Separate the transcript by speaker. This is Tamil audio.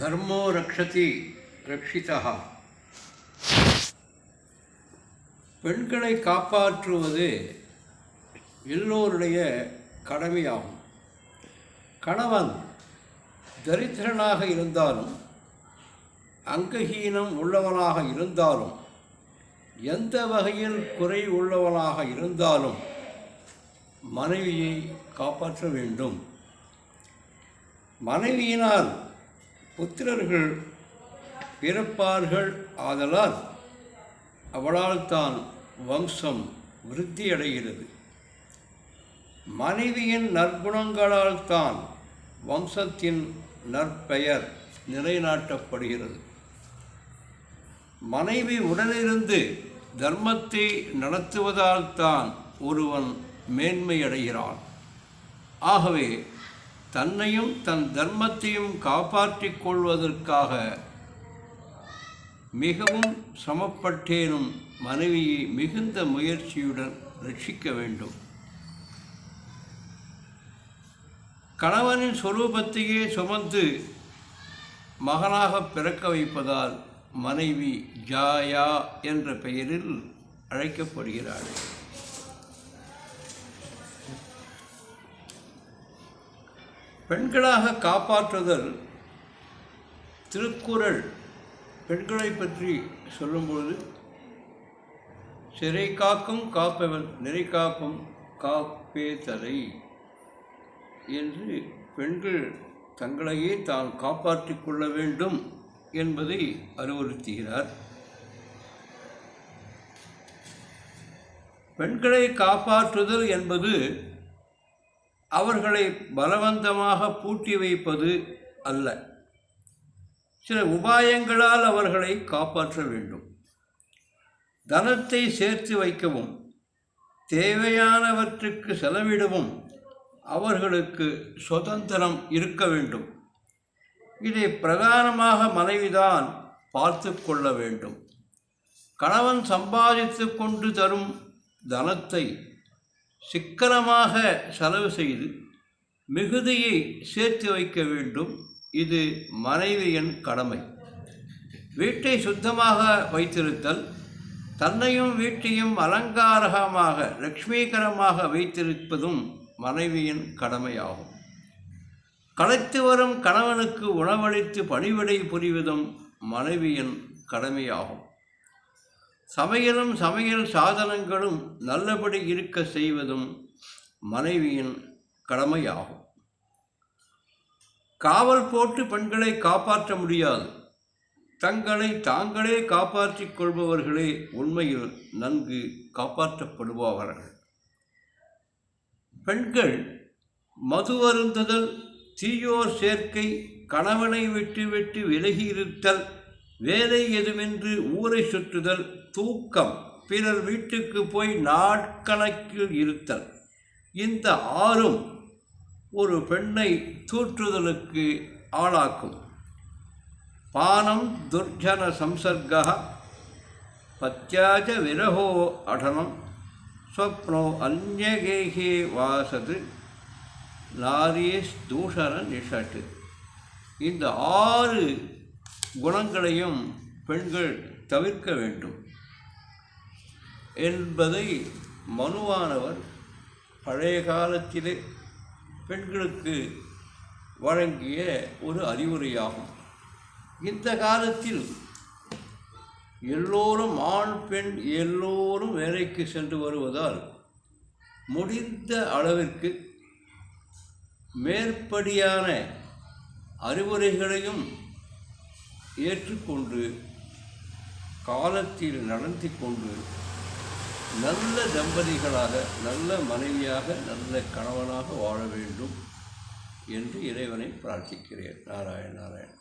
Speaker 1: தர்மோ ரக்ஷதி ரக்ஷிதா பெண்களை காப்பாற்றுவது எல்லோருடைய கடமையாகும். கணவன் தரித்திரனாக இருந்தாலும் அங்கஹீனம் உள்ளவனாக இருந்தாலும் எந்த வகையில் குறை உள்ளவனாக இருந்தாலும் மனைவியை காப்பாற்ற வேண்டும். மனைவியினால் புத்திரர்கள் பிறப்பார்கள் ஆதலால் அவளால் தான் வம்சம் விருத்தியடைகிறது. மனைவியின் நற்குணங்களால் தான் வம்சத்தின் நற்பெயர் நிலைநாட்டப்படுகிறது. மனைவி உடனிருந்து தர்மத்தை நடத்துவதால் தான் ஒருவன் மேன்மையடைகிறான். ஆகவே தன்னையும் தன் தர்மத்தையும் காப்பாற்றிக் கொள்வதற்காக மிகவும் சமப்பட்டேனும் மனைவியை மிகுந்த முயற்சியுடன் ரட்சிக்க வேண்டும். கணவனின் சொரூபத்தையே சுமந்து மகனாக பிறக்க வைப்பதால் மனைவி ஜாயா என்ற பெயரில் அழைக்கப்படுகிறாள். பெண்களாக காப்பாற்றுதல் திருக்குறள் பெண்களை பற்றி சொல்லும்பொழுது சிறை காக்கும் காப்பவன் நிறை காக்கும் காப்பே தலை என்று பெண்கள் தங்களையே தான் காப்பாற்றிக் கொள்ள வேண்டும் என்பதை அறிவுறுத்துகிறார். பெண்களை காப்பாற்றுதல் என்பது அவர்களை பலவந்தமாக பூட்டி வைப்பது அல்ல. சில உபாயங்களால் அவர்களை காப்பாற்ற வேண்டும். தனத்தை சேர்த்து வைக்கவும் தேவையானவற்றுக்கு செலவிடவும் அவர்களுக்கு சுதந்திரம் இருக்க வேண்டும். இதை பிரதானமாக மனைவிதான் பார்த்து கொள்ள வேண்டும். கணவன் சம்பாதித்து கொண்டு தரும் தனத்தை சிக்கனமாக செலவு செய்து மிகுதியை சேர்த்து வைக்க வேண்டும். இது மனைவியின் கடமை. வீட்டை சுத்தமாக வைத்திருத்தல் தன்னையும் வீட்டையும் அலங்காரகமாக லக்ஷ்மீகரமாக வைத்திருப்பதும் மனைவியின் கடமையாகும். களைத்து வரும் கணவனுக்கு உணவளித்து பணிவிடை புரிவதும் மனைவியின் கடமையாகும். சமையலும் சமையல் சாதனங்களும் நல்லபடி இருக்க செய்வதும் மனைவியின் கடமையாகும். காவல் போட்டு பெண்களை காப்பாற்ற முடியாது. தங்களை தாங்களே காப்பாற்றிக் கொள்பவர்களே உண்மையில் நன்கு காப்பாற்றப்படுபவர்கள். பெண்கள் மது அருந்துதல் தீயோர் சேர்க்கை கணவனை விட்டு விட்டு விலகி இருத்தல் வேலை எதுவென்று ஊரை சுற்றுதல் தூக்கம். பிறர் வீட்டுக்கு போய் நாட்கணக்கில் இருத்தல். இந்த ஆறும் ஒரு பெண்ணை தூற்றுதலுக்கு ஆளாக்கும். பானம் துர்ஜன சம்சர்க பத்யாஜ விரகோ அடனம். ஸ்வப்னோ அந்நகேகே வாசது லாரியஸ் தூஷண நிஷட்டு. இந்த ஆறு குணங்களையும் பெண்கள் தவிர்க்க வேண்டும் என்பதை மனுவானவர் பழைய காலத்திலே பெண்களுக்கு வழங்கிய ஒரு அறிவுரையாகும். இந்த காலத்தில் எல்லோரும் ஆண் பெண் எல்லோரும் வேலைக்கு சென்று வருவதால் முடிந்த அளவிற்கு மேற்படியான அறிவுரைகளையும் ஏற்றுக்கொண்டு காலத்தில் நடத்தி கொண்டு நல்ல தம்பதிகளாக நல்ல மனைவியாக நல்ல கணவனாக வாழ வேண்டும் என்று இறைவனை பிரார்த்திக்கிறேன். நாராயண நாராயண்.